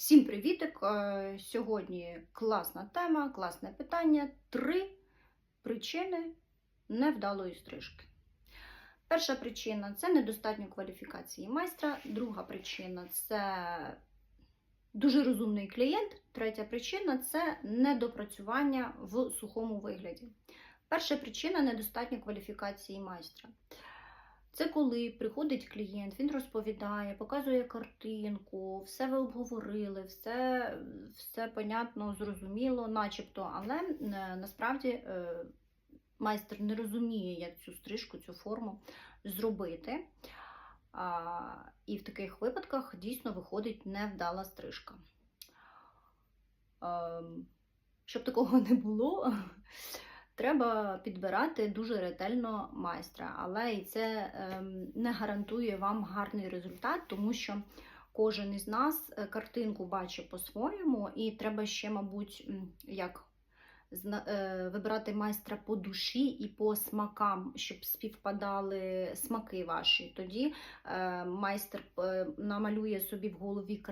Всім привітик! Е, Сьогодні класна тема, класне питання. Три причини невдалої стрижки. Перша причина це недостатньо кваліфікації майстра. Друга причина це дуже розумний клієнт. Третя причина це недопрацювання в сухому вигляді. Перша причина недостатньо кваліфікації майстра. Це коли приходить клієнт, він розповідає, показує картинку, все ви обговорили, все, все понятно, зрозуміло, начебто, але е, насправді е, майстер не розуміє, як цю стрижку, цю форму зробити. І в таких випадках дійсно виходить невдала стрижка. Ем, щоб такого не було, треба підбирати дуже ретельно майстра, але і це ем, не гарантує вам гарний результат, тому що кожен із нас е, картинку бачить по-своєму, і треба ще, мабуть, як е, вибирати майстра по душі і по смакам, щоб співпадали смаки ваші. Тоді е, майстер намалює собі в голові картинку.